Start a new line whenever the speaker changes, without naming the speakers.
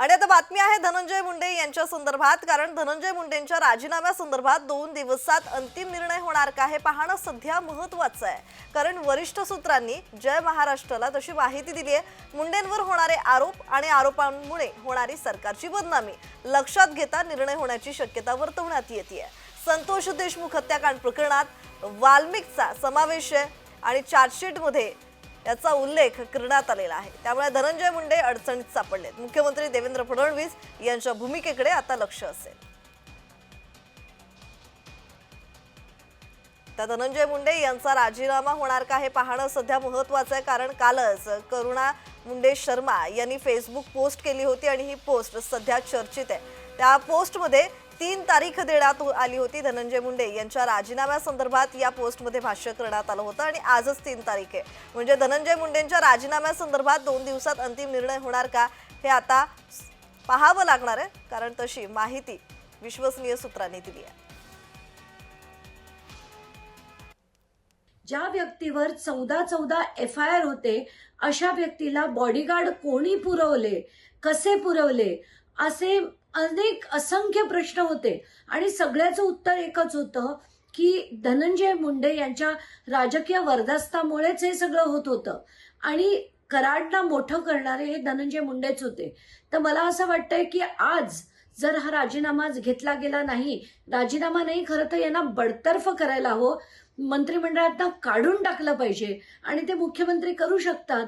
आणि आता बातमी आहे धनंजय मुंडे यांच्या संदर्भात कारण धनंजय मुंडेंच्या राजीनाम्या संदर्भात दोन दिवसात अंतिम निर्णय होणार का हे पाहणं सध्या महत्वाचं आहे. कारण वरिष्ठ सूत्रांनी जय महाराष्ट्राला तशी माहिती दिली आहे. मुंडेंवर होणारे आरोप आणि आरोपांमुळे होणारी सरकारची बदनामी लक्षात घेता निर्णय होण्याची शक्यता वर्तवण्यात येते संतोष देशमुख हत्याकांड प्रकरणात वाल्मिकचा समावेश आहे आणि चार्जशीटमध्ये याचा उल्लेख करण्यात आलेला आहे. त्यामुळे धनंजय मुंडे अडचणीत सापडलेत. मुख्यमंत्री देवेंद्र फडणवीस यांच्या भूमिकेकडे आता लक्ष असेल. तर धनंजय मुंडे यांचा राजीनामा होणार का हे पाहणं सध्या महत्वाचं आहे. कारण कालच करुणा मुंडे शर्मा यांनी फेसबुक पोस्ट केली होती आणि ही पोस्ट सध्या चर्चित आहे. त्या पोस्टमध्ये तीन तारीख देण्यात आली होती. धनंजय मुंडे यांच्या राजीनाम्यासंदर्भात या पोस्टमध्ये भाष्य करण्यात आलं होतं आणि आजच तीन तारीख आहे. म्हणजे धनंजय मुंडेंच्या राजीनाम्यासंदर्भात दोन दिवसात अंतिम निर्णय होणार का हे आता पाहावं लागणार आहे. कारण तशी माहिती विश्वसनीय सूत्रांनी दिली आहे.
ज्या व्यक्तीवर चौदा चौदा एफ आय आर होते अशा व्यक्तीला बॉडीगार्ड कोणी पुरवले कसे पुरवले? असे अनेक असंख्य प्रश्न होते. आणि सगळ्याचं उत्तर एकच होतं की धनंजय मुंडे यांच्या राजकीय वरदास्तामुळेच हे सगळं होत होतं. आणि कराडला मोठं करणारे हे धनंजय मुंडेच होते. तर मला असं वाटतंय की आज जर हा राजीनामा घेतला गेला नाही राजीनामा नाही खरं तर यांना बडतर्फ करायला हवं. मंत्रिमंडळात काढून टाकलं पाहिजे. आणि ते मुख्यमंत्री करू शकतात.